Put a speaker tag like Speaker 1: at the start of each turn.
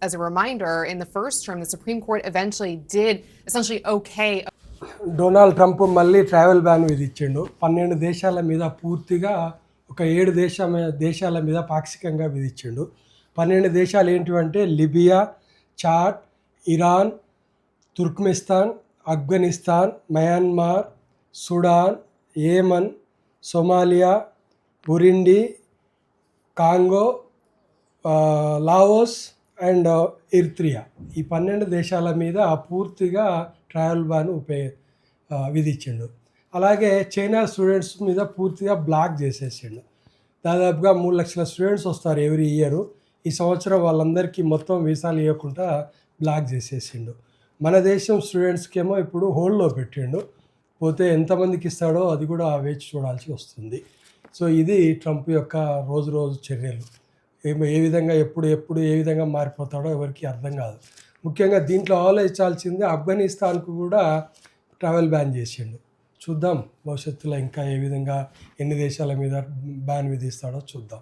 Speaker 1: As a reminder, in the first term, the Supreme Court eventually did essentially okay
Speaker 2: Donald Trump మళ్ళీ travel ban విధించిండు పన్నెండు దేశాల మీద పూర్తిగా ఒక ఏడు దేశ దేశాల మీద పాక్షికంగా విధించిండు పన్నెండు దేశాలు ఏంటివంటే Libya Chad Iran Turkmenistan Afghanistan Myanmar Sudan Yemen Somalia Burundi Congo ఆ, లావోస్ and Eritrea ఈ పన్నెండు దేశాల మీద పూర్తిగా ట్రయల్ బ్యాన్ ఉపయోగ విధించిండు. అలాగే చైనా స్టూడెంట్స్ మీద పూర్తిగా బ్లాక్ చేసేసిండు. దాదాపుగా మూడు లక్షల స్టూడెంట్స్ వస్తారు ఎవ్రీ ఇయర్. ఈ సంవత్సరం వాళ్ళందరికీ మొత్తం వీసాలు ఇవ్వకుండా బ్లాక్ చేసేసిండు. మన దేశం స్టూడెంట్స్కి ఏమో ఇప్పుడు హోల్డ్లో పెట్టిండు. పోతే ఎంతమందికి ఇస్తాడో అది కూడా వేచి చూడాల్సి వస్తుంది. సో ఇది ట్రంప్ యొక్క రోజు రోజు చర్యలు. ఏ విధంగా ఎప్పుడు ఎప్పుడు ఏ విధంగా మారిపోతాడో ఎవరికి అర్థం కాదు. ముఖ్యంగా దీంట్లో ఆలోచించాల్సింది ఆఫ్ఘనిస్తాన్కు కూడా ట్రావెల్ బ్యాన్ చేసిండు. చూద్దాం భవిష్యత్తులో ఇంకా ఏ విధంగా ఎన్ని దేశాల మీద బ్యాన్ విధిస్తాడో చూద్దాం.